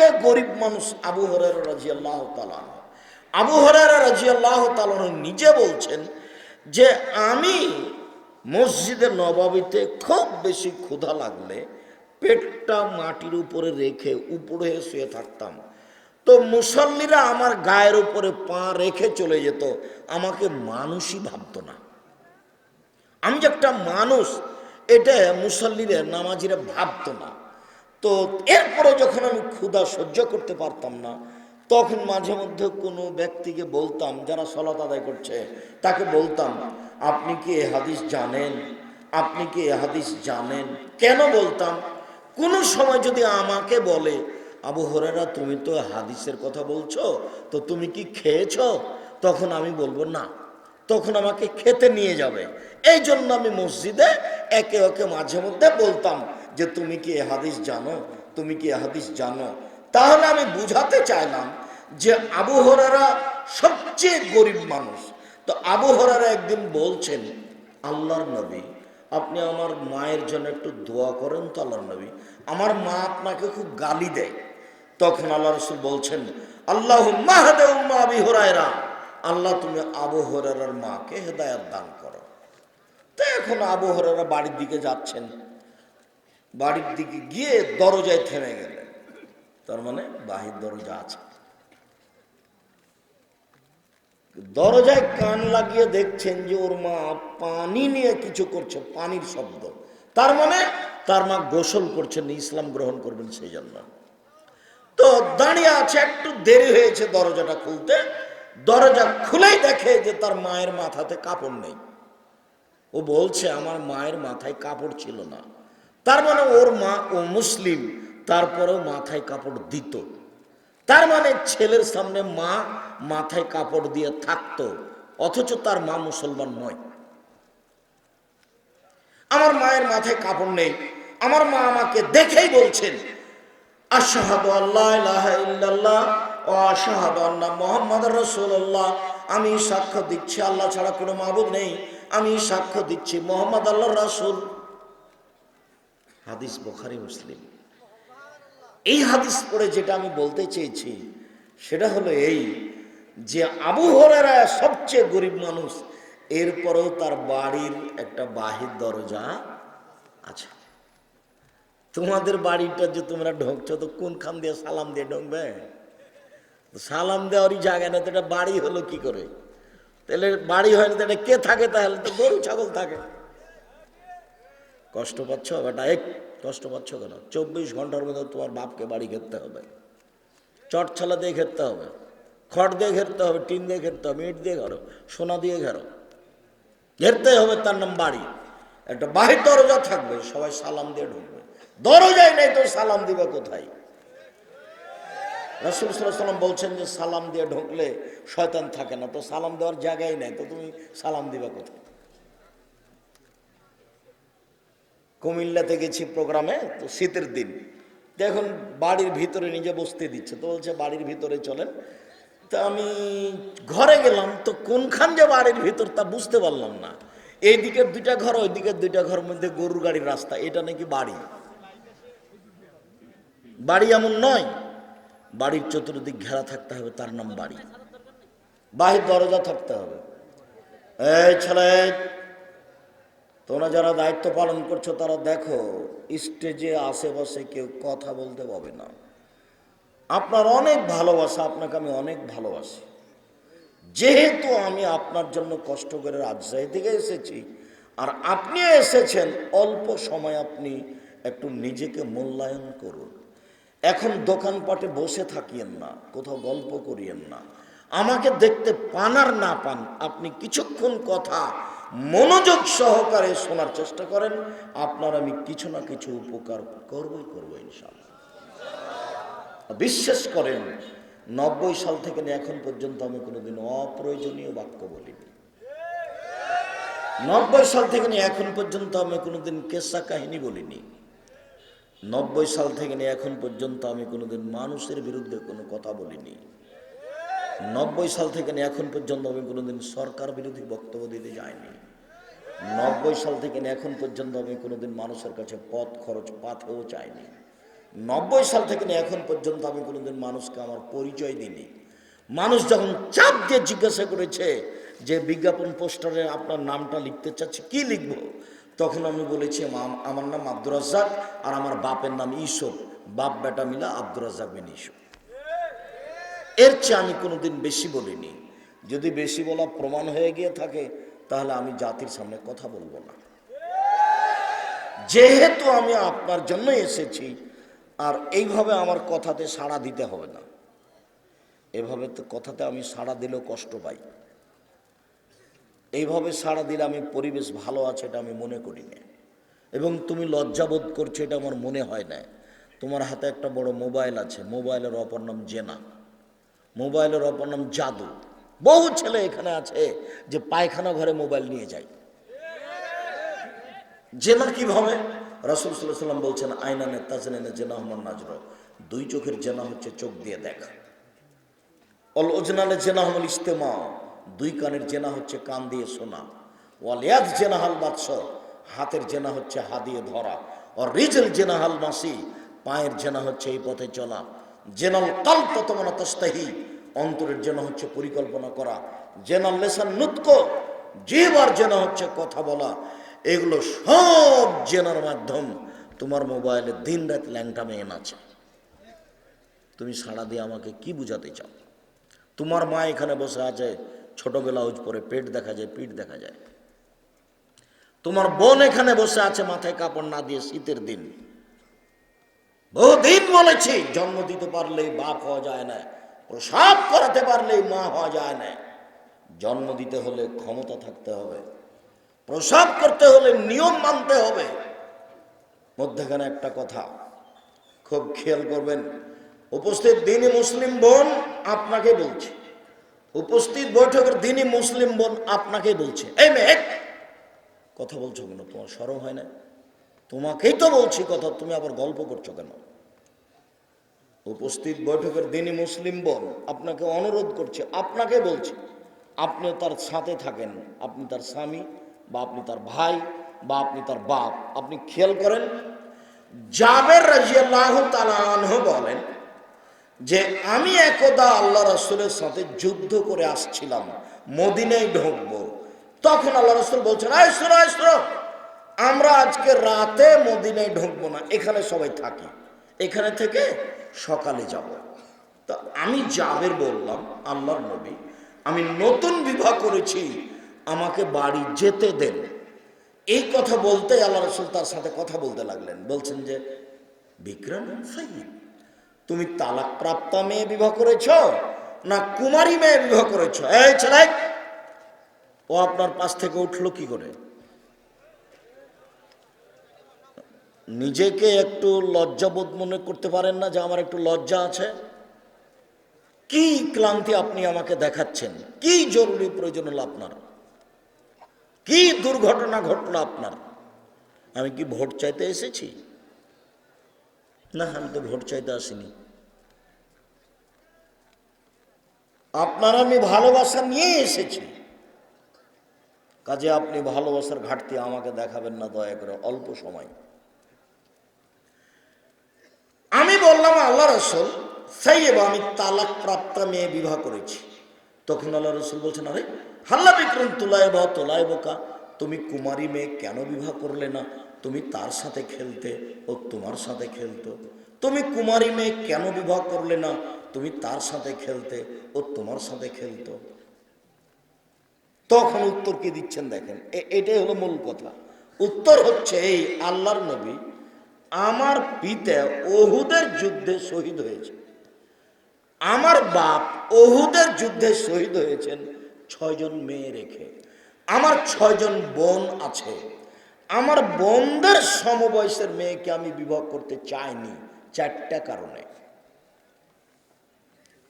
সবচেয়ে গরিব মানুষ আবু হরের রাজি আল্লাহ তালান আবু হরের রাজি আল্লাহ নিজে বলছেন যে, আমি মসজিদে নবাবিতে খুব বেশি ক্ষুধা লাগলে পেটটা মাটির উপরে রেখে উপরে শুয়ে থাকতাম। তো মুসল্লিরা আমার গায়ের উপরে পা রেখে চলে যেত। আমাকে মানুষই ভাবতো না। আমি যে একটা মানুষ, এটা মুসল্লিরা নামাজিরা ভাবতো না। তো এরপরে যখন আমি ক্ষুধা সহ্য করতে পারতাম না, তখন মাঝে মধ্যে কোনো ব্যক্তিকে বলতাম, যারা সলাত আদায় করছে, তাকে বলতাম, আপনি কি এ হাদিস জানেন? আপনি কি এ হাদিস জানেন? কেন বলতাম? কোনো সময় যদি আমাকে বলে, আবু হরেরা তুমি তো হাদিসের কথা বলছো, তো তুমি কি খেয়েছ? তখন আমি বলব, না। তখন আমাকে খেতে নিয়ে যাবে। এই জন্য আমি মসজিদে একে ওকে মাঝে মধ্যে বলতাম যে তুমি কি এ হাদিস জানো? তুমি কি এ হাদিস জানো? তাহলে আমি বুঝাতে চাইলাম যে আবু হরারা সবচেয়ে গরিব মানুষ। তো আবু হরারা একদিন বলছেন, আল্লাহর নবী, আপনি আমার মায়ের জন্য একটু দোয়া করেন তো আল্লাহর নবী। আমার মা আপনাকে খুব গালি দেয়। তখন আল্লাহ রসুল বলছেন আল্লাহ মাহাদে উম্মা আল্লাহ তুমি আবু হরার মাকে হেদায়াত দান করো। তো এখন আবু হরারা বাড়ির দিকে যাচ্ছেন। বাড়ির দিকে গিয়ে দরজায় থেমে গেলেন তার মানে বাহির দরজা আছে। দরজায় কান লাগিয়ে দেখছেন যে ওর মা পানি নিয়ে কিছু করছে, পানির শব্দ। তার মানে তার মা গোসল করছেন, ইসলাম গ্রহণ করবেন সেই জন্য তো দাঁড়িয়ে আছে, একটু দেরি হয়েছে দরজাটা খুলতে। দরজা খুলেই দেখে যে তার মায়ের মাথাতে কাপড় নেই। ও বলছে, আমার মায়ের মাথায় কাপড় ছিল না। তার মানে ওর মা ও মুসলিম, তারপরেও মাথায় কাপড় দিত। তার মানে ছেলের সামনে মা মাথায় কাপড় দিয়ে থাকতো, অথচ তার মা মুসলমান নয়। আমার মায়ের মাথায় কাপড় নেই, আমার মা আমাকে দেখেই বলছেন আল্লাহ ও মুহাম্মদ আমি সাক্ষ্য দিচ্ছি, আল্লাহ ছাড়া কোনো মাবুদ নেই। আমি সাক্ষ্য দিচ্ছি, মোহাম্মদ আল্লাহর রাসূল। হাদিস বুখারী, মুসলিম। এই হাদিস পড়ে যেটা আমি বলতে চেয়েছি, সেটা হলো এই যে আবু হরারা সবচেয়ে গরিব মানুষ, এরপরেও তার বাড়ির একটা বাহির দরজা আছে। তোমাদের বাড়িটা যে তোমরা ঢুকছো, তো কোনখান দিয়ে সালাম দিয়ে ঢুকবে? তো সালাম দেওয়ারই জায়গা না তো এটা বাড়ি হলো কি করে? তাহলে বাড়ি হয় না, তাহলে কে থাকে তাহলে? তো গরু, ছাগল থাকে। কষ্ট পাচ্ছ বেটা? এক কষ্ট পাচ্ছ কেন? চব্বিশ ঘণ্টার মধ্যে তোমার বাপকে বাড়ি ঘেরতে হবে। চট ছলা দিয়ে ঘেরতে হবে। খড় দিয়ে ঘেরতে হবে, টিন দিয়ে ঘেরতে হবে, ইট দিয়ে ঘেরো সোনা দিয়ে ঘেরো ঘেরতে হবে তার নাম বাড়ি। একটা বাহির দরজা থাকবে, সবাই সালাম দিয়ে ঢুকবে। দরজাই নেই তো সালাম দিবে কোথায়? রসুল সাল্লাম বলছেন যে, সালাম দিয়ে ঢুকলে শয়তান থাকে না, তো সালাম দেওয়ার জায়গায় নেই, তো তুমি সালাম দিবে কোথায়? কুমিল্লাতে গেছি প্রোগ্রামে, তো শীতের দিন। এখন বাড়ির ভিতরে নিজে বসতে দিচ্ছে, তো বলছে বাড়ির ভিতরে চলেন। তা আমি ঘরে গেলাম, তো কোনখান যে বাড়ির ভিতর তা বুঝতে পারলাম না। এই দিকের দুইটা ঘর ওই দিকের দুইটা ঘর মধ্যে গরুর গাড়ির রাস্তা, এটা নাকি বাড়ি? বাড়ি এমন নয়, বাড়ির চতুর্দিক ঘেরা থাকতে হবে, তার নাম বাড়ি। বাহির দরজা থাকতে হবে। এই ছেলে তোমরা যারা দায়িত্ব পালন করছ, তারা দেখো স্টেজে আশেপাশে কেউ কথা বলতে পাবে না। আপনার অনেক ভালোবাসা, আপনাকে আমি অনেক ভালোবাসি। যেহেতু আমি আপনার জন্য কষ্ট করে রাজশাহী থেকে এসেছি, আর আপনি এসেছেন, অল্প সময় আপনি একটু নিজেকে মূল্যায়ন করুন। এখন দোকানপাটে বসে থাকিয়েন না, কোথাও গল্প করিয়েন না। আমাকে দেখতে পান আর না পান, আপনি কিছুক্ষণ কথা মনোযোগ সহকারে শোনার চেষ্টা করেন। আপনার আমি কিছু না কিছু উপকার করবই, করব ইনশাল্লাহ বিশ্বাস করেন, নব্বই সাল থেকে এখন পর্যন্ত আমি কোনোদিন অপ্রয়োজনীয় বাক্য বলিনি। নব্বই সাল থেকে নিয়ে এখন পর্যন্ত আমি কোনোদিন কেসা কাহিনী বলিনি। নব্বই সাল থেকে নিয়ে এখন পর্যন্ত আমি কোনোদিন মানুষের বিরুদ্ধে কোনো কথা বলিনি। নব্বই সাল থেকে নিয়ে এখন পর্যন্ত আমি কোনোদিন সরকার বিরোধী বক্তব্য দিতে যাইনি। নব্বই সাল থেকে এখন পর্যন্ত আমি কোনোদিন মানুষের কাছে পথ খরচ পাথেও চাইনি। নব্বই সাল থেকে এখন পর্যন্ত আমি কোনোদিন মানুষকে আমার পরিচয় দিইনি। মানুষ যখন চাপ দিয়ে জিজ্ঞাসা করেছে যে, বিজ্ঞাপন পোস্টারে আপনার নামটা লিখতে চাচ্ছি, কি লিখব? তখন আমি বলেছি আমার নাম আব্দুর রাজ্জাক আর আমার বাপের নাম ইসুফ বাপ, বেটা মিলা আব্দুর রাজ্জাক বিন ইসুফ এর চেয়ে আমি কোনোদিন বেশি বলিনি। যদি বেশি বলা প্রমাণ হয়ে গিয়ে থাকে, তাহলে আমি জাতির সামনে কথা বলব না। যেহেতু আমি আপনার জন্য এসেছি, আর এইভাবে আমার কথাতে সাড়া দিতে হবে না। এভাবে তো কথাতে আমি সাড়া দিলেও কষ্ট পাই। এইভাবে সাড়া দিলে আমি পরিবেশ ভালো আছে এটা আমি মনে করি না। এবং তুমি লজ্জাবোধ করছ এটা আমার মনে হয় না। তোমার হাতে একটা বড় মোবাইল আছে, মোবাইলের অপর নাম জেনা। মোবাইলের অপর নাম জাদু। বহু ছেলে এখানে আছে যে পায়খানা ঘরে মোবাইল নিয়ে যায়। জেনা কীভাবে রাসুল সাল্লাহ সাল্লাম বলছেন আইনানে তাজনেনে জেনা হমান নাজর। দুই চোখের জেনা হচ্ছে চোখ দিয়ে দেখা। অল ওজনালে জেনা হমল ইস্তেমা। দুই কানের জেনা হচ্ছে কান দিয়ে শোনা। ওয়ালিয়াদ জেনা হাল বাদশ হাতের জেনা হচ্ছে হা দিয়ে ধরা। ও রিজল জেনা হাল মাসি। পায়ের জেনা হচ্ছে এই পথে চলা। জেনাল কাল ততমনা তস্তাহি অন্তরের জেনা হচ্ছে পরিকল্পনা করা। জেনাল লেসান নুৎক জিবার জেনা হচ্ছে কথা বলা। এগুলো সব জেনার মাধ্যম। তোমার মোবাইলে দিন রাত ল্যাংটা মেয়ে আছে তুমি সাড়া দিয়ে আমাকে কি বুঝাতে চাও? তোমার মা এখানে বসে আছে, ছোট ব্লাউজ পরে পেট দেখা যায়, পিঠ দেখা যায়। তোমার বোন এখানে বসে আছে, মাথায় কাপড় না দিয়ে শীতের দিন। বহুদিন বলেছি, জন্ম দিতে পারলেই বাপ হওয়া যায় না, প্রসাব করাতে পারলেই মা হওয়া যায় না। জন্ম দিতে হলে ক্ষমতা থাকতে হবে, প্রসাব করতে হলে নিয়ম মানতে হবে। মধ্যখানে একটা কথা, খুব খেয়াল করবেন, উপস্থিত দিনই মুসলিম বোন আপনাকে বলছে, উপস্থিত বৈঠকের দিনই মুসলিম বোন আপনাকে বলছে, এই মেয়ে, কথা বলছো কেন? তোমার সরম হয় না? তোমাকেই তো বলছি কথা, তুমি আবার গল্প করছ কেন? উপস্থিত বৈঠকের দিনই মুসলিম বোন আপনাকে অনুরোধ করছে, আপনাকে বলছে আপনি তার সাথে থাকেন, আপনি তার স্বামী বা আপনি তার ভাই বা আপনি তার বাপ, আপনি খেয়াল করেন, জাবের রাজিয়াল্লাহ তালাহ বলেন যে, আমি একদা আল্লাহ রসুলের সাথে যুদ্ধ করে আসছিলাম, মদিনায় ঢুকবো, তখন আল্লাহ রসুল বলছেন, আয় শোনো আয় আমরা আজকে রাতে মদিনায় ঢুকবো না, এখানে সবাই থাকি। এখানে থেকে সকালে যাব। তা আমি জাবের বললাম, আল্লাহর নবী, আমি নতুন বিবাহ করেছি, আমাকে বাড়ি যেতে দেন। এই কথা বলতে আল্লাহ রসুল তার সাথে কথা বলতে লাগলেন। বলছেন যে, বিক্রম তুমি তালাক প্রাপ্তা মেয়ে বিবাহ করেছ না কুমারী মেয়ে বিবাহ করেছ? এই ছেলে, ও আপনার পাশ থেকে উঠল কি করে? নিজেকে একটু লজ্জাবোধ মনে করতে পারেন না যে আমার একটু লজ্জা আছে? কি ক্লান্তি আপনি আমাকে দেখাচ্ছেন? কি জরুরি প্রয়োজন হলো আপনার? কি দুর্ঘটনা ঘটলো আপনার? আমি কি ভোট চাইতে এসেছি? না, আমি তো ভোট চাইতে আসিনি। আপনার আমি ভালোবাসা নিয়ে এসেছি। কাজে আপনি ভালোবাসার ঘাটতি আমাকে দেখাবেন না দয়া করে, অল্প সময়। আমি বললাম, আল্লাহ রসুল সাইয়েব আমি তালাক প্রাপ্ত মেয়ে বিবাহ করেছি। তখন আল্লাহ রসুল বলছেন, আরে, হাল্লা বিক্রম তোলায় বা তোলায় বোকা তুমি কুমারী মেয়ে কেন বিবাহ করলে না? তুমি তার সাথে খেলতে ও তোমার সাথে খেলতো। তুমি কুমারী মেয়ে কেন বিবাহ করলে না? তুমি তার সাথে খেলতে ও তোমার সাথে খেলতো। তখন উত্তর কি দিচ্ছেন দেখেন? এটাই হলো মূল কথা। উত্তর হচ্ছে এই, আল্লাহর নবী আমার পিতা ওহুদের যুদ্ধে শহীদ হয়েছে। আমার বাপ ওহুদের যুদ্ধে শহীদ হয়েছেন ছয়জন মেয়ে রেখে। আমার ছয়জন বোন আছে। আমার বোনদের সমবয়সের মেয়েকে আমি বিবাহ করতে চাইনি চারটা কারণে।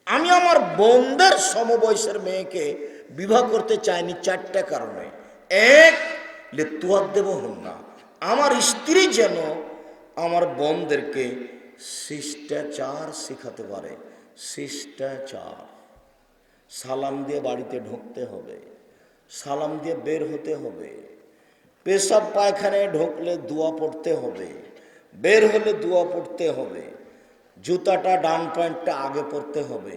আমি আমার বোনদের সমবয়সের মেয়েকে বিবাহ করতে চাইনি চারটা কারণে। এক লেতুয়ার দেব হন না আমার স্ত্রী যেন আমার বোনদেরকে শিষ্টাচার শেখাতে পারে। শিষ্টাচার। সালাম দিয়ে বাড়িতে ঢুকতে হবে। সালাম দিয়ে বের হতে হবে। পেশাব পায়খানায় ঢুকলে দোয়া পড়তে হবে। বের হলে দোয়া পড়তে হবে। জুতাটা ডান পয়েন্টটা আগে পড়তে হবে।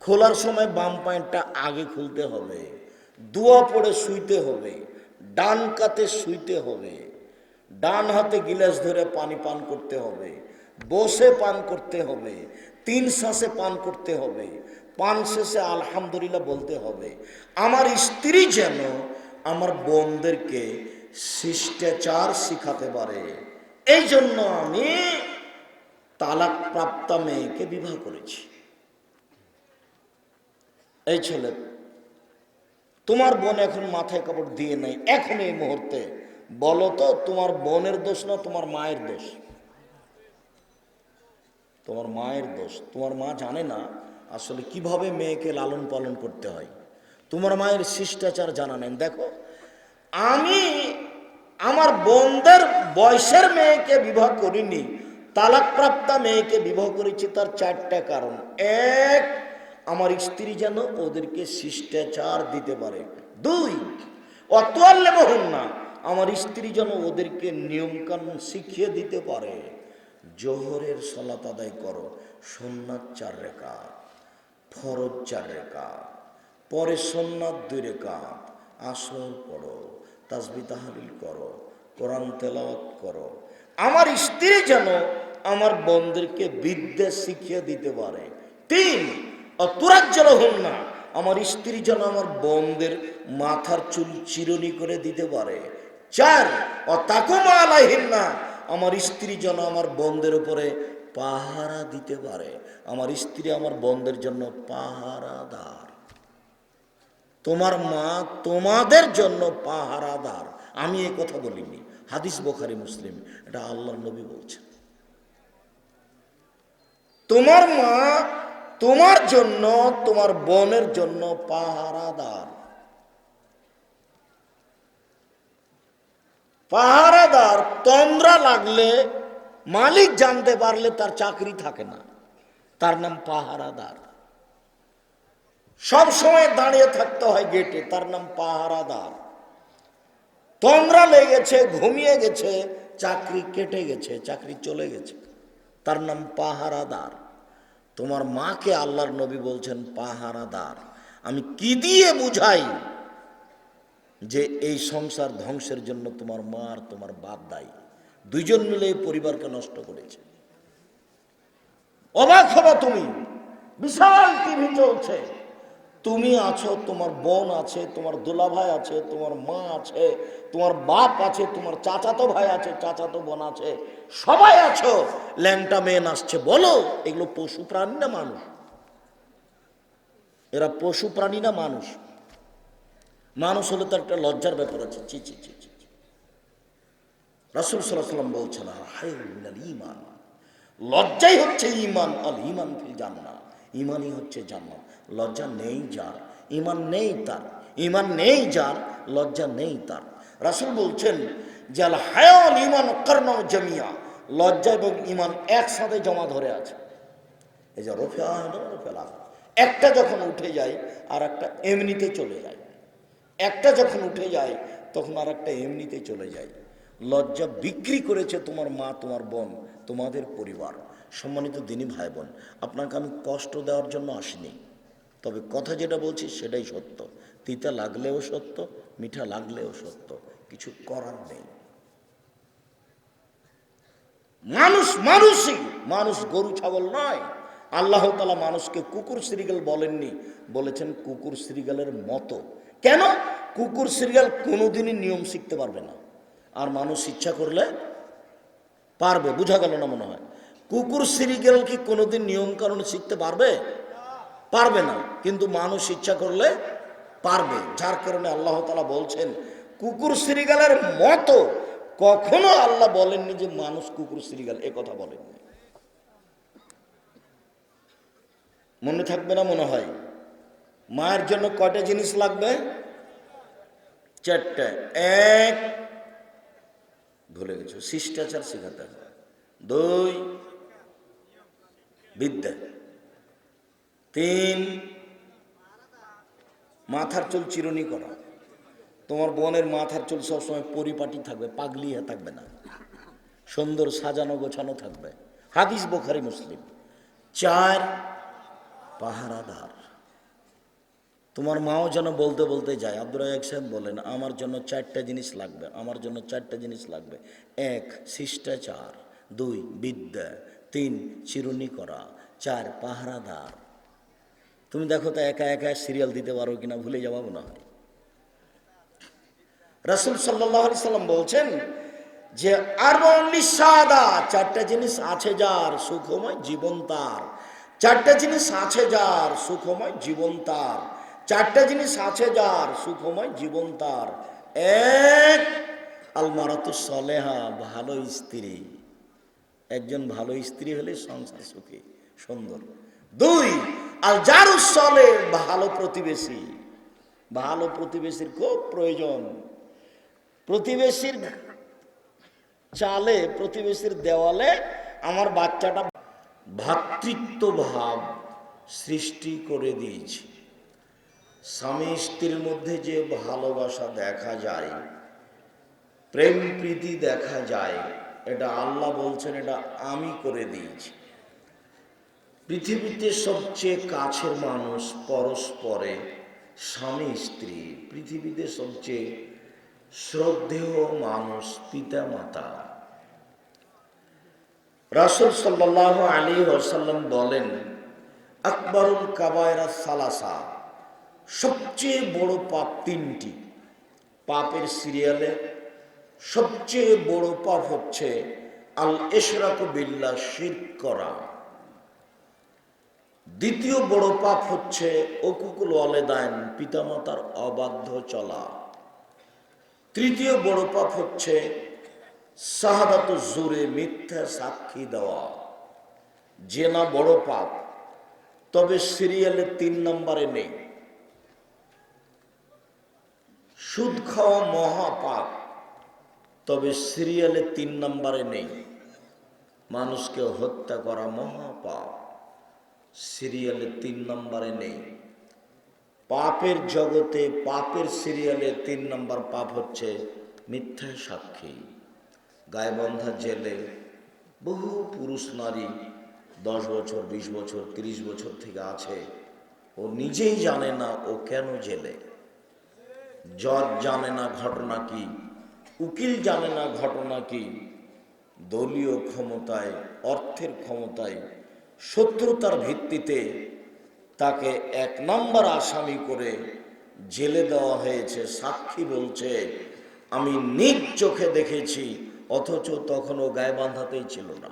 খোলার সময় বাম পয়েন্টটা আগে খুলতে হবে। দোয়া পড়ে শুইতে হবে। ডান কাতে শুইতে হবে। ডান হাতে গিলাস ধরে পানি পান করতে হবে, বসে পান করতে হবে, তিন শ্বাসে পান করতে হবে, পান শেষে আলহামদুলিল্লাহ বলতে হবে, আমার স্ত্রী যেন আমার বোনদেরকে শিষ্টাচার শিখাতে পারে। এই জন্য আমি তালাক প্রাপ্তা মেয়েকে বিবাহ করেছি। এই ছেলে, তোমার বোন এখন মাথায় কাপড় দিয়ে নেই, এখন এই মুহূর্তে বলো তো, তোমার বোনের দোষ না তোমার মায়ের দোষ? তোমার মায়ের দোষ। তোমার মা জানে না আসলে কীভাবে মেয়েকে লালন পালন করতে হয়। তোমার মায়ের শিষ্টাচার জানা নেন দেখো, আমি আমার বোনদের বয়সের মেয়েকে বিবাহ করিনি, তালাকপ্রাপ্তা মেয়েকে বিবাহ করেছি তার চারটা কারণ। এক, আমার স্ত্রী যেন ওদেরকে শিষ্টাচার দিতে পারে। দুই অতোয়াল্লে বহুন না। আমার স্ত্রী যেন ওদেরকে নিয়মকানুন শিখিয়ে দিতে পারে। জোহরের সলাত আদায় করো সোননাথ চার রেখা ফরজ চার রেখা পরে সোননাথ দুই রেখা আসর পড়ো, তাসবি তাহাবিল করো, কোরআন তেলাওয়াত করো। আমার স্ত্রী যেন আমার বন্ধুকে বিদ্যা শিখিয়ে দিতে পারে। তিন অতুরাজ্যল হন না আমার স্ত্রী যেন আমার বোনদের মাথার চুল চিরনি করে দিতে পারে। চার আলাইহিন না আমার স্ত্রী যেন আমার বোনদের উপরে পাহারা দিতে পারে। আমার স্ত্রী আমার বোনদের জন্য পাহারাদার। তোমার মা তোমাদের জন্য পাহারাদার। আমি এ কথা বলিনি। হাদিস বোখারি, মুসলিম। এটা আল্লাহ নবী বলছেন তোমার মা তোমার জন্য, তোমার বোনের জন্য পাহারাদার। পাহারাদার, তন্দ্রা লাগলে মালিক জানতে পারলে তার চাকরি থাকে না। তার নাম পাহারাদার। সব সময় দাঁড়িয়ে থাকতে হয় গেটে তার নাম পাহারাদার। তন্দ্রা লেগেছে, ঘুমিয়ে গেছে, চাকরি কেটে গেছে, চাকরি চলে গেছে। তার নাম পাহারাদার। তোমার মাকে আল্লাহর নবী বলছেন পাহারাদার। আমি কি দিয়ে বুঝাই? যে এই সংসার ধ্বংসের জন্য তোমার মা আর তোমার বাপ দায়ী। দুইজন মিলে এই পরিবারকে নষ্ট করেছে। অবাক হবে তুমি। বিশাল টিভি চলছে। তুমি আছো, তোমার বোন আছে, তোমার দুলাভাই আছে, তোমার মা আছে, তোমার বাপ আছে, তোমার চাচাতো ভাই আছে, চাচাতো বোন আছে। সবাই আছো। ল্যাংটা মেন আসছে বলো, এগুলো পশু প্রাণী না মানুষ? এরা পশু প্রাণী না মানুষ? মানুষ হলে তো একটা লজ্জার ব্যাপার আছে। চি চি চি চি। রাসুল সাল্লাম বলছেন ইমান লজ্জাই হচ্ছে ইমান আল ইমান ফিল জান্নাত ইমানই হচ্ছে জান্নাত। লজ্জা নেই যার ইমান নেই তার। ইমান নেই যার, লজ্জা নেই তার। রাসুল বলছেন যে, আল হায়াল ইমান কর্ণ জমিয়া। লজ্জা এবং ইমান একসাথে জমা ধরে আছে। এই যে রফে একটা যখন উঠে যায় আর একটা এমনিতে চলে যায়। একটা যখন উঠে যায়, তখন আর একটা এমনিতে চলে যায়। লজ্জা বিক্রি করেছে তোমার মা, তোমার বোন, তোমাদের পরিবার। সম্মানিত দিনী ভাই বোন আপনাকে আমি কষ্ট দেওয়ার জন্য আসিনি। তবে কথা যেটা বলছি সেটাই সত্য। তিতা লাগলেও সত্য, মিঠা লাগলেও সত্য। কিছু করার নেই। মানুষ মানুষই, মানুষ গরু, ছাগল নয়। আল্লাহ তালা মানুষকে কুকুর শ্রীগাল বলেননি। বলেছেন কুকুর শ্রীগালের মতো। কেন? কুকুর শ্রীগাল কোনোদিনই নিয়ম শিখতে পারবে না। আর মানুষ ইচ্ছা করলে পারবে, বোঝা গেল না মনে হয়? কুকুর শ্রীগাল কি কোনোদিন নিয়ম কারণ শিখতে পারবে? পারবে না। কিন্তু মানুষ ইচ্ছা করলে পারবে। যার কারণে আল্লাহ তালা বলছেন, কুকুর শ্রীগালের মতো কখনো আল্লাহ বলেননি যে মানুষ কুকুর শ্রীগাল এ কথা বলেননি। মনে থাকবে না মনে হয়? মায়ের জন্য কয়টা জিনিস লাগবে? চারটে। এক, ভুলে গেছো, শিষ্টাচার শেখাতে হবে। দুই, বিদ্যা। তিন, মাথার চুল চিরুনি করা। তোমার বোনের মাথার চুল সবসময় পরিপাটি থাকবে, পাগলি হয়ে থাকবে না। সুন্দর সাজানো গোছানো থাকবে। হাদিস বোখারি মুসলিম। চার, পাহারাদার। তোমার মাও যেন বলতে বলতে যায়। আব্দুল রাজাক সাহেব বলেন আমার জন্য চারটা জিনিস লাগবে, আমার জন্য চারটা জিনিস লাগবে। এক, শিষ্টাচার। দুই, বিদ্যা। তিন, চিরুনি করা। চার, পাহারাদার। তুমি দেখো তো একা একা সিরিয়াল দিতে পারো কিনা, ভুলে যাওয়া মনে হয় রাসুল সাল্লাম বলছেন যে, আর সাদা চারটা জিনিস আছে যার সুখময় জীবন তার। চারটা জিনিস আছে যার সুখময় জীবন তার। চারটা জিনিস আছে যার, সুখময় জীবন তার। এক, আলমারাতু সলেহা, ভালো স্ত্রী। একজন ভালো স্ত্রী হলে সংসার সুখী, সুন্দর। দুই আর যার চলে ভালো প্রতিবেশী। ভালো প্রতিবেশীর খুব প্রয়োজন। প্রতিবেশীর চালে, প্রতিবেশীর দেওয়ালে আমার বাচ্চাটা ভ্রাতৃত্ব ভাব সৃষ্টি করে দিয়েছে। স্বামী স্ত্রীর মধ্যে যে ভালোবাসা দেখা যায়, প্রেম প্রীতি দেখা যায়, এটা আল্লাহ বলছেন, এটা আমি করে দিয়েছি। পৃথিবীতে সবচেয়ে কাছের মানুষ পরস্পরে স্বামী স্ত্রী। পৃথিবীতে সবচেয়ে শ্রদ্ধেয় মানুষ পিতা মাতা রাসুল সাল্লাহ আলী ওসাল্লাম বলেন, আকবরুল কাবায়রা সালাসা। সবচেয়ে বড় পাপ তিনটি। পাপের সিরিয়ালে সবচেয়ে বড় পাপ হচ্ছে আল এশরাক বিল্লা শির করা। দ্বিতীয় বড় পাপ হচ্ছে অকুকুল ওয়ালেদায়ন পিতামাতার অবাধ্য চলা। তৃতীয় বড় পাপ হচ্ছে শাহাদাত জোরে মিথ্যা সাক্ষী দেওয়া। জেনা বড় পাপ, তবে সিরিয়ালে তিন নম্বরে নেই। সুদ খাওয়া মহাপাপ, তবে সিরিয়ালে তিন নম্বরে নেই। মানুষকে হত্যা করা মহাপাপ, সিরিয়ালে তিন নম্বরে নেই। পাপের জগতে পাপের সিরিয়ালে তিন নম্বর পাপ হচ্ছে মিথ্যা সাক্ষী। গায়বন্ধা জেলে বহু পুরুষ নারী দশ বছর, বিশ বছর, তিরিশ বছর থেকে আছে। ও নিজেই জানে না ও কেন জেলে। জজ জানে না ঘটনা কি, উকিল জানে না ঘটনা কি, দলীয় ক্ষমতায়, অর্থের ক্ষমতায়, শত্রুতার ভিত্তিতে তাকে এক নম্বর আসামি করে জেলে দেওয়া হয়েছে, সাক্ষী বলছে, আমি নিজ চোখে দেখেছি, অথচ তখনও গায়ে বাঁধাতেই ছিল না।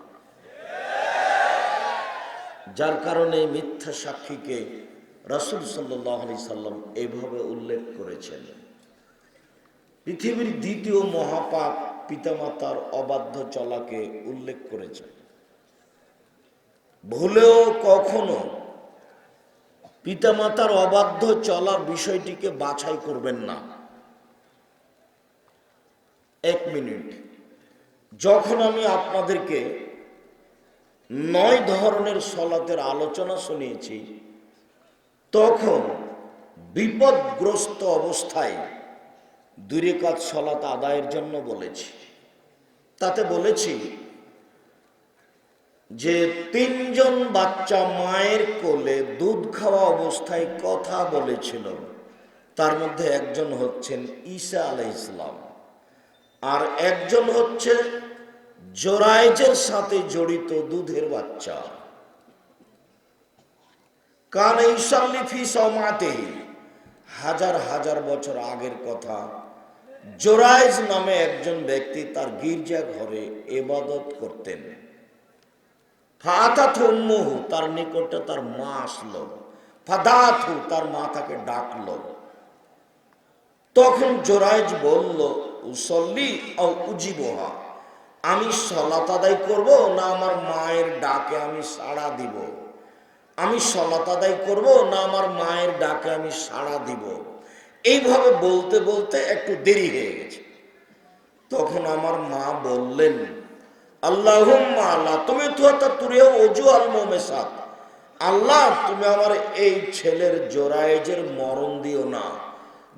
যার কারণে মিথ্যা সাক্ষীকে রাসুল সাল্লাহ সাল্লাম এইভাবে উল্লেখ করেছেন। পৃথিবীর দ্বিতীয় মহাপাপ পিতামাতার অবাধ্য চলাকে উল্লেখ করেছেন। ভুলেও কখনো পিতামাতার অবাধ্য চলার বিষয়টিকে বাছাই করবেন না। এক মিনিট। যখন আমি আপনাদেরকে নয় ধরনের সলাতের আলোচনা শুনিয়েছি তখন বিপদগ্রস্ত অবস্থায় দুই কাজ সলাত আদায়ের জন্য বলেছি। তাতে বলেছি যে তিনজন বাচ্চা মায়ের কোলে দুধ খাওয়া অবস্থায় কথা বলেছিল। তার মধ্যে একজন হচ্ছেন ঈসা আলাই ইসলাম আর একজন হচ্ছে জোরাইজের সাথে জড়িত দুধের বাচ্চা। কান ফি সমাতে হাজার হাজার বছর আগের কথা। জোরাইজ নামে একজন ব্যক্তি তার গির্জা ঘরে এবাদত করতেন। তার নিকটে তার মা আসলো। ফাদাথু, তার মা তাকে ডাকলো। তখন জোরাইজ বলল, উসল্লি ও উজিবহা, আমি সলাত আদায় করব না আমার মায়ের ডাকে আমি সাড়া দিব? আমি সলাত আদায় করব না আমার মায়ের ডাকে আমি সাড়া দিব। এইভাবে বলতে বলতে একটু দেরি হয়ে গেছে। তখন আমার মা বললেন আল্লাহ আল্লাহ, তুমি আল্লাহ, তুমি আমার এই ছেলের জোরায়েজের মরণ দিও না।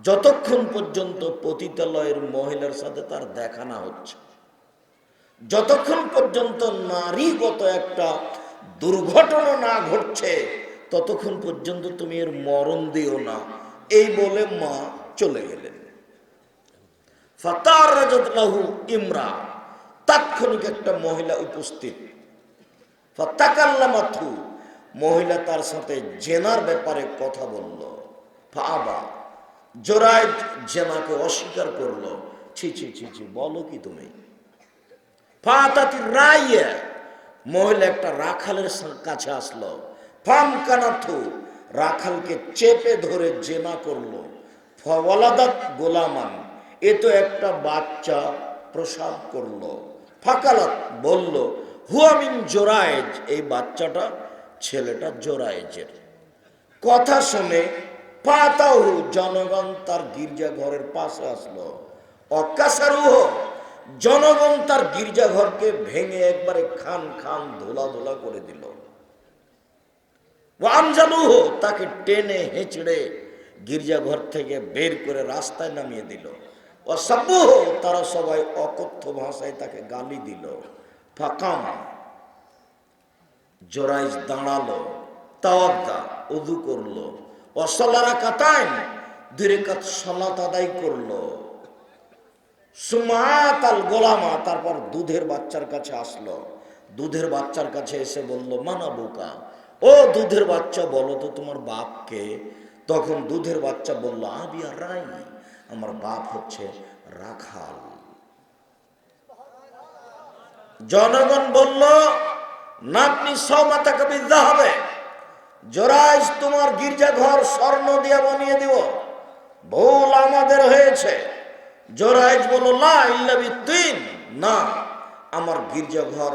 যতক্ষণ পর্যন্ত পতিতালয়ের মহিলার সাথে তার দেখা না হচ্ছে। যতক্ষণ পর্যন্ত নারীগত একটা দুর্ঘটনা না ঘটছে, ততক্ষণ পর্যন্ত তুমি এর মরণ দিও না। এই বলে মা চলে গেলেন। ফাতার ইমরা, তাৎক্ষণিক একটা মহিলা উপস্থিত। ফাতাকাল্লামাথু মহিলা তার সাথে জেনার ব্যাপারে কথা বলল। ফাবা জোরায় জেনাকে অস্বীকার করল। ছি ছি ছি ছি, বলো কি তুমি? ফাতাতি রাইয়া মহিলা একটা রাখালের কাছে আসলো। ফাম কানাথু, রাখালকে চেপে ধরে জেনা করল। ফওয়ালাদাত গোলামান, এ তো একটা বাচ্চা প্রসাব করল। ফাকালাত বলল হুয়ামিন জোরায়েজ, এই বাচ্চাটা ছেলেটা জোরায়েজের। কথা শুনে পাতাহু জনগণ তার গির্জা ঘরের পাশে আসলো। অকাশারুহ জনগণ তার গির্জা ঘরকে ভেঙে একবারে খান খান ধোলা ধোলা করে দিল। তাকে টেনে হেঁচড়ে গির্জাঘর থেকে বের করে রাস্তায় নামিয়ে দিল। ও সাবুহ তারা সবাই অকথ্য ভাষায় তাকে গালি দিল। ফাকাম। জোরাইজ দাঁড়াল তাওয়াদ্দা উদু করল। অসলারা কাতাইন দুই কাত সলাত আদায় করল। সুমাত আল গোলামা তারপর দুধের বাচ্চার কাছে আসলো। দুধের বাচ্চার কাছে এসে বলল, মানা বোকা, ও দুধের বাচ্চা বলো তো তোমার বাপকে তখন দুধের বাচ্চা বলল আবিয়া রাই, আমার বাপ হচ্ছে রাখাল। জনগণ বলল, নাতনি সমাতা কবিদ্যা হবে জোরাইজ তোমার গির্জাঘর স্বর্ণ দিয়ে বানিয়ে দিব। ভুল আমাদের হয়েছে। জোরাইজ বলো না, আমার গির্জা ঘর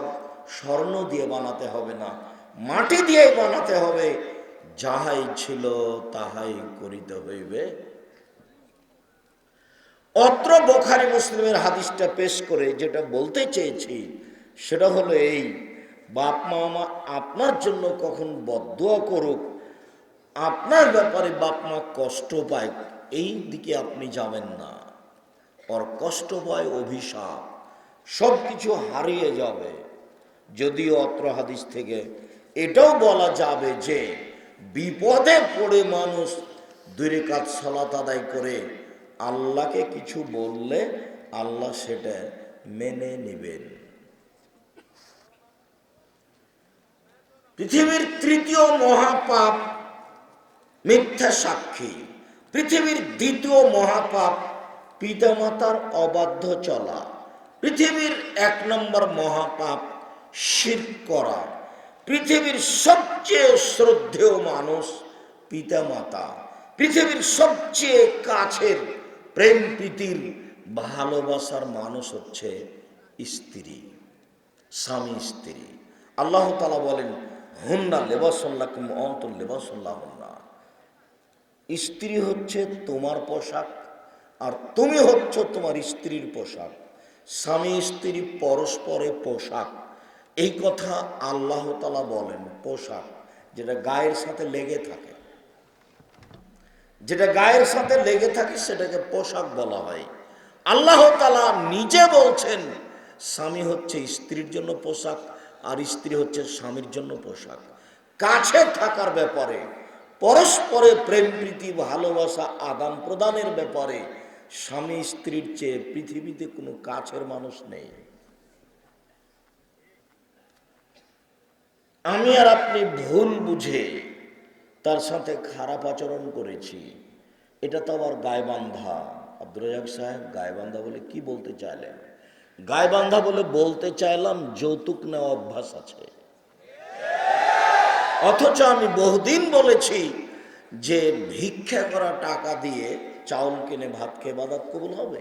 স্বর্ণ দিয়ে বানাতে হবে না, মাটি দিয়ে বানাতে হবে। যাহাই ছিল তাহাই করিতে হইবে। অত্র বোখারি মুসলিমের হাদিসটা পেশ করে যেটা বলতে চেয়েছি, সেটা হলো এই, বাপ, মা আমা আপনার জন্য কখন বদুয়া করুক, আপনার ব্যাপারে বাপ, মা কষ্ট পায়, এই দিকে আপনি যাবেন না। ওর কষ্ট পায় অভিশাপ সব কিছু হারিয়ে যাবে। যদিও অত্র হাদিস থেকে এটাও বলা যাবে যে, বিপদে পড়ে মানুষ দূরে কাজ সলাত আদায় করে, আল্লাহকে কিছু বললে আল্লাহ সেটা মেনে নেবেন। পৃথিবীর তৃতীয় মহাপাপ মিথ্যা সাক্ষী। পৃথিবীর দ্বিতীয় মহাপাপ পিতামাতার অবাধ্য চলা। পৃথিবীর এক নম্বর মহাপাপ, শির করা। পৃথিবীর সবচেয়ে শ্রদ্ধেয় মানুষ পিতামাতা। পৃথিবীর সবচেয়ে কাছের, প্রেম প্রীতির, ভালোবাসার মানুষ হচ্ছে স্ত্রী, স্বামী স্ত্রী। আল্লাহ তালা বলেন, হুন্না লেবাসল্লাহ কুম অন্তর লেবাসল্লাহ হুন্না স্ত্রী হচ্ছে তোমার পোশাক আর তুমি হচ্ছ তোমার স্ত্রীর পোশাক। স্বামী স্ত্রী পরস্পরে পোশাক। এই কথা আল্লাহ তালা বলেন, পোশাক, যেটা গায়ের সাথে লেগে থাকে। যেটা গায়ের সাথে লেগে থাকে, সেটাকে পোশাক বলা হয়। আল্লাহ তালা নিজে বলছেন, স্বামী হচ্ছে স্ত্রীর জন্য পোশাক, আর স্ত্রী হচ্ছে স্বামীর জন্য পোশাক। কাছে থাকার ব্যাপারে, পরস্পরে প্রেম, প্রীতি, ভালোবাসা আদান প্রদানের ব্যাপারে স্বামী স্ত্রীর চেয়ে পৃথিবীতে কোনো কাছের মানুষ নেই। আমি আর আপনি ভুল বুঝে তার সাথে খারাপ আচরণ করেছি। এটা তো আবার গায়বান্ধা। আব্দুর রাজাক সাহেব, গায়বান্ধা বলে কি বলতে চাইলেন? গায়বান্ধা বলে বলতে চাইলাম যৌতুক নেওয়া অভ্যাস আছে। অথচ আমি বহুদিন বলেছি যে ভিক্ষা করা টাকা দিয়ে চাউল কিনে ভাত খেয়ে বাদাত কবুল হবে?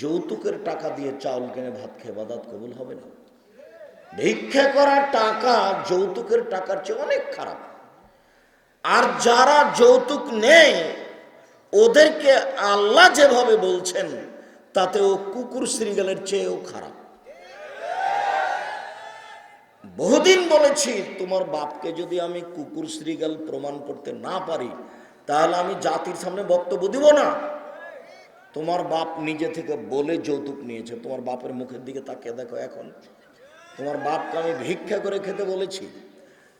যৌতুকের টাকা দিয়ে চাউল কিনে ভাত খেয়ে বাদাত কবুল হবে না। ভিক্ষা করা টাকা, যৌতুকের টাকার চেয়ে অনেক খারাপ। আর যারা যৌতুক নেই ওদেরকে আল্লাহ যেভাবে বলছেন, তাতেও কুকুর শ্রীগালের চেয়েও খারাপ। বহুদিন বলেছি, তোমার বাপকে যদি আমি কুকুর শ্রীগাল প্রমাণ করতে না পারি তাহলে আমি জাতির সামনে বক্তব্য দিব না। তোমার বাপ নিজে থেকে বলে যৌতুক নিয়েছে, তোমার বাপের মুখের দিকে তাকিয়ে দেখো এখন। তোমার বাপকে আমি ভিক্ষা করে খেতে বলেছি।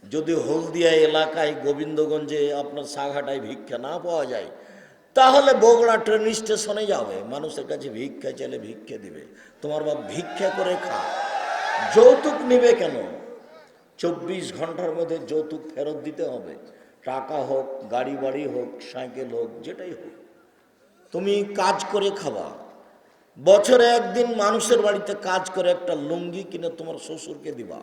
যদি হলদিয়া এলাকায়, গোবিন্দগঞ্জে আপনার সাঘাটায় ভিক্ষা না পাওয়া যায়, তাহলে বগুড়া ট্রেন স্টেশনে যাবে। মানুষের কাছে ভিক্ষা চাইলে ভিক্ষা দিবে। তোমার বাপ ভিক্ষা করে খা। যৌতুক নিবে কেন? চব্বিশ ঘণ্টার মধ্যে যৌতুক ফেরত দিতে হবে। টাকা হোক গাড়ি বাড়ি হোক, সাইকেল হোক, যেটাই হোক। তুমি কাজ করে খাবা। বছরে একদিন মানুষের বাড়িতে কাজ করে একটা লুঙ্গি কিনে তোমার শ্বশুরকে দিবা।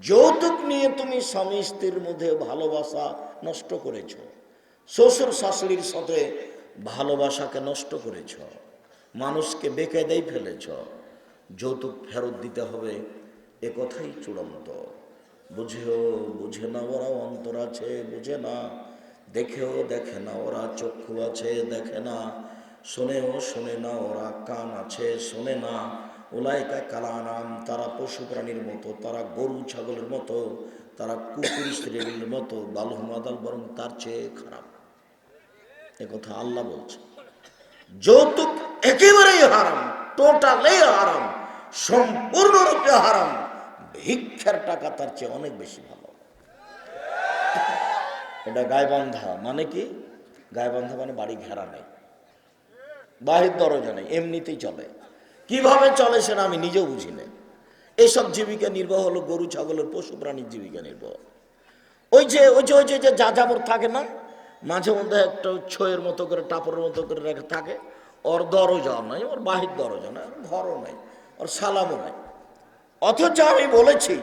যৌতুক নিয়ে তুমি স্বামী স্ত্রীর মধ্যে ভালোবাসা নষ্ট করেছ। শ্বশুর শাশুড়ির সাথে ভালোবাসাকে নষ্ট করেছ। মানুষকে বেকায়দাই ফেলেছ। যৌতুক ফেরত দিতে হবে, এ কথাই চূড়ান্ত। বুঝেও বুঝে না ওরা অন্তর আছে, বুঝে না। দেখেও দেখে না ওরা চক্ষু আছে, দেখে না। শোনেও শোনে না ওরা কান আছে, শোনে না। ওলাইকা কালানাম, তারা পশু প্রাণীর মতো, তারা গরু ছাগলের মতো, তারা কুকুর শ্রেণির মতো বালুমাদাল বরং তার চেয়ে খারাপ। কথা আল্লাহ বলছে। যৌতুক একেবারেই হারাম টোটালি হারাম, সম্পূর্ণরূপে হারাম। ভিক্ষার টাকা তার চেয়ে অনেক বেশি ভালো। এটা গায়বান্ধা মানে কি? গায়বান্ধা মানে বাড়ি ঘেরা নেই। বাহির দরজা নেই, এমনিতেই চলে। কীভাবে চলে সেটা আমি নিজেও বুঝি না। এইসব জীবিকা নির্বাহ হলো গরু, ছাগলের পশু, প্রাণীর জীবিকা নির্বাহ। ওই যে ওই যে ওই যে যে যাবর থাকে না, মাঝে মধ্যে একটা ছয়ের মতো করে, টাপরের মতো করে রেখে থাকে। ওর দরজা নাই, ওর বাহির দরজা নাই, ওর ঘরও নাই, ওর সালামও নাই। অথচ আমি বলেছি